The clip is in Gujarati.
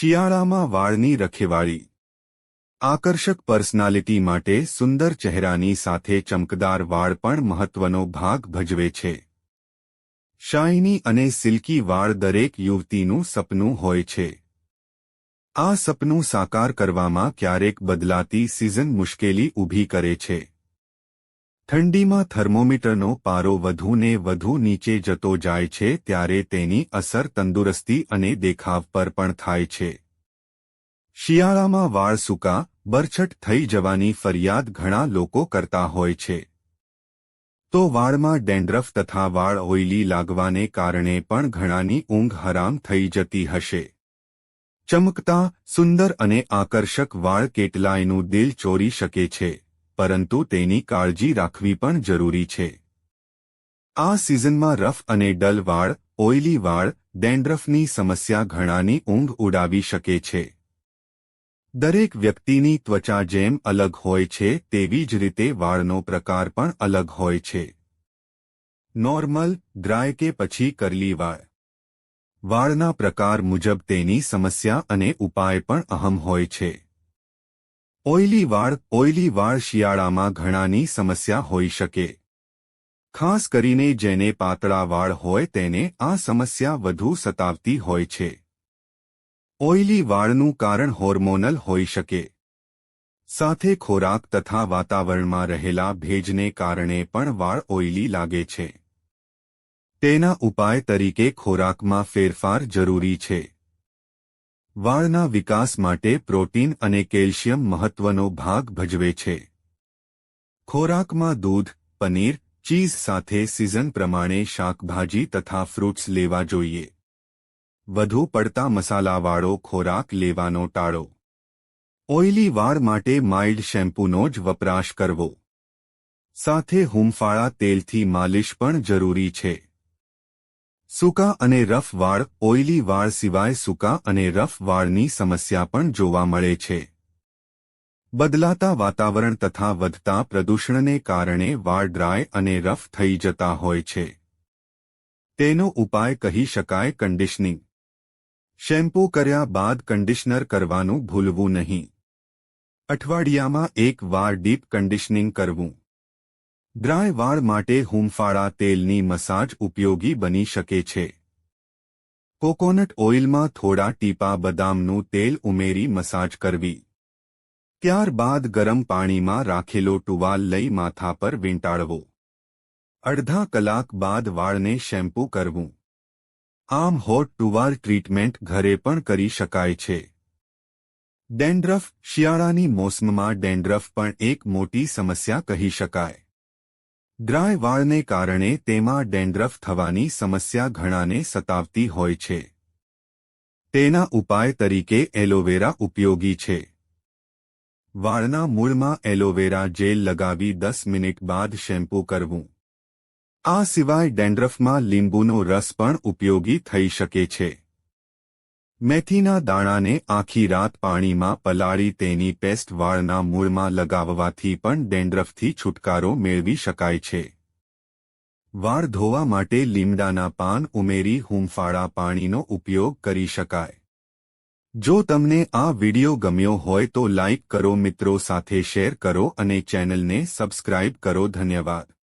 શિયાળામાં વાળની રખેવાળી. આકર્ષક પર્સનાલિટી માટે સુંદર ચહેરાની સાથે ચમકદાર વાળ પણ મહત્વનો ભાગ ભજવે છે. શાઇની અને સિલ્કી વાળ દરેક યુવતીનું સપનું હોય છે. આ સપનું સાકાર કરવામાં ક્યારેક બદલાતી સિઝન મુશ્કેલી ઊભી કરે છે. ઠંડીમાં થર્મોમીટરનો પારો વધુને વધુ નીચે જતો જાય છે ત્યારે તેની અસર તંદુરસ્તી અને દેખાવ પર પણ થાય છે. શિયાળામાં વાળ સૂકા, બરછટ થઈ જવાની ફરિયાદ ઘણા લોકો કરતા હોય છે. તો વાળમાં ડેન્ડ્રફ તથા વાળ ઓઇલી લાગવાને કારણે પણ ઘણાની ઊંઘ હરામ થઈ જતી હશે. ચમકતા, સુંદર અને આકર્ષક વાળ કેટલાયનું દિલ ચોરી શકે છે. પરંતુ તેની કાળજી રાખવી પણ જરૂરી છે. આ સિઝનમાં રફ અને ડલ વાળ, ઓઇલી વાળ, ડેન્ડ્રફની સમસ્યા ઘણાની ઊંઘ ઉડાવી શકે છે. દરેક વ્યક્તિની ત્વચા જેમ અલગ હોય છે તેવી જ રીતે વાળનો પ્રકાર પણ અલગ હોય છે. નોર્મલ, ડ્રાય કે પછી કરલી વાળ. વાળના પ્રકાર મુજબ તેની સમસ્યા અને ઉપાય પણ અહમ હોય છે. ઓઇલી વાળ ઓઇલી વાળ શિયાળામાં ઘણાની સમસ્યા હોઈ શકે. ખાસ કરીને જેને પાતળા વાળ હોય તેને આ સમસ્યા વધુ સતાવતી હોય છે. ઓઇલી વાળનું કારણ હોર્મોનલ હોઈ શકે. સાથે ખોરાક તથા વાતાવરણમાં રહેલા ભેજને કારણે પણ વાળ ઓઇલી લાગે છે. તેના ઉપાય તરીકે ખોરાકમાં ફેરફાર જરૂરી છે. વાળના વિકાસ માટે પ્રોટીન અને કેલ્શિયમ મહત્વનો ભાગ ભજવે છે. ખોરાકમાં દૂધ, પનીર, ચીઝ સાથે સિઝન પ્રમાણે શાકભાજી તથા ફ્રૂટ્સ લેવા જોઈએ. વધુ પડતા મસાલાવાળો ખોરાક લેવાનો ટાળો. ઓઇલી વાળ માટે માઇલ્ડ શેમ્પૂનો જ વપરાશ કરવો. સાથે હુંફાળા તેલથી માલિશ પણ જરૂરી છે. સૂકા અને રફ વાળ, ઓઇલી વાળ સિવાય સૂકા અને રફ વાળની સમસ્યા પણ જોવા મળે છે. બદલાતા વાતાવરણ તથા વધતા પ્રદૂષણને કારણે વાળ ડ્રાય અને રફ થઈ જતા હોય છે. તેનો ઉપાય કહી શકાય કન્ડિશનિંગ શેમ્પૂ કર્યા બાદ કન્ડિશનર કરવાનું ભૂલવું નહીં. અઠવાડિયામાં એક વાર ડીપ કન્ડિશનિંગ કરવું. ડ્રાય વાળ માટે હુંફાળા તેલની મસાજ ઉપયોગી બની શકે છે. કોકોનટ ઓઇલમાં થોડા ટીપા બદામનું તેલ ઉમેરી મસાજ કરવી. ત્યારબાદ ગરમ પાણીમાં રાખેલો ટુવાલ લઈ માથા પર વીંટાળવો. અડધા કલાક બાદ વાળને શેમ્પૂ કરવું. આમ હોટ ટુવાલ ટ્રીટમેન્ટ ઘરે પણ કરી શકાય છે. ડેન્ડ્રફ, શિયાળાની મોસમમાં ડેન્ડ્રફ પણ એક મોટી સમસ્યા કહી શકાય. ડ્રાય વાળને કારણે તેમાં ડેન્ડ્રફ થવાની સમસ્યા ઘણાને સતાવતી હોય છે. તેના ઉપાય તરીકે એલોવેરા ઉપયોગી છે. વાળના મૂળમાં એલોવેરા જેલ લગાવી દસ મિનિટ બાદ શેમ્પૂ કરવું. આ સિવાય ડેન્ડ્રફમાં લીંબુનો રસ પણ ઉપયોગી થઈ શકે છે. મેથીના દાણાને આખી રાત પાણીમાં પલાળી તેની પેસ્ટ વાળના મૂળમાં લગાવવાથી પણ ડેન્ડ્રફથી છુટકારો મેળવી શકાય છે. વાળ ધોવા માટે લીમડાના પાન ઉમેરી હુંફાળા પાણીનો ઉપયોગ કરી શકાય. જો તમને આ વિડિયો ગમ્યો હોય તો લાઇક કરો, મિત્રો સાથે શેર કરો અને ચેનલને સબસ્ક્રાઇબ કરો. ધન્યવાદ.